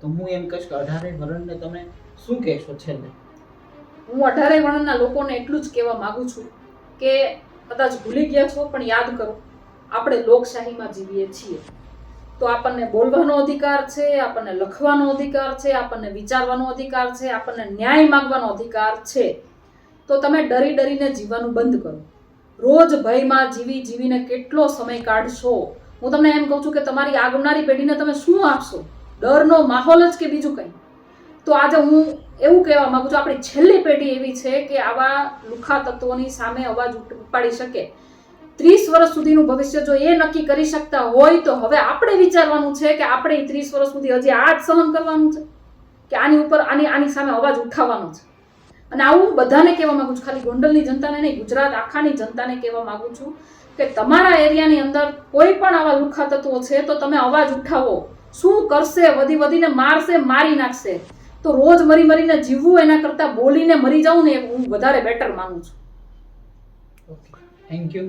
તો હું એમ કહીશ કે અઢારે વર્ણને તમે શું કહેશો છેલ્લે? હું અઢારે વર્ણના લોકોને એટલું જ કહેવા માગું છું કે કદાચ ભૂલી ગયા છો, પણ યાદ કરો, આપણે લોકશાહીમાં જીવીએ છીએ. તો આપણને બોલવાનો અધિકાર છે, આપણને લખવાનો અધિકાર છે, આપણને વિચારવાનો અધિકાર છે, આપણને ન્યાય માંગવાનો અધિકાર છે. તો તમે ડરી ડરીને જીવવાનું બંધ કરો. રોજ ભયમાં જીવી જીવીને કેટલો સમય કાઢશો? હું તમને એમ કહું છું કે તમારી આગમનારી પેઢીને તમે શું આપશો? ડરનો માહોલ જ કે બીજું કંઈ? તો આજે હું એવું કહેવા માંગુ છું, આપણી છેલ્લી પેઢી એવી છે કે આવા લુખા તત્વોની સામે અવાજ ઉપાડી શકે. ત્રીસ વર્ષ સુધીનું ભવિષ્ય જો એ નક્કી કરી શકતા હોય, તો હવે આપણે વિચારવાનું છે કે આપણે ત્રીસ વર્ષ સુધી હજી આ જ સહન કરવાનું છે? કે આની ઉપર આની આની સામે અવાજ ઉઠાવવાનો છે? અને આવું બધાને કહેવા માંગુ છું. ખાલી ગોંડલની જનતાને નહીં, ગુજરાત આખાની જનતાને કહેવા માંગુ છું કે તમારા એરિયાની અંદર કોઈ પણ આવા લુખા તત્વો છે, તો તમે અવાજ ઉઠાવો. શું કરશે? વધી વધીને મારશે, મારી નાખશે. તો રોજ મરી મરીને જીવવું એના કરતાં બોલીને મરી જાઉં ને હું વધારે બેટર માનું છું. Thank you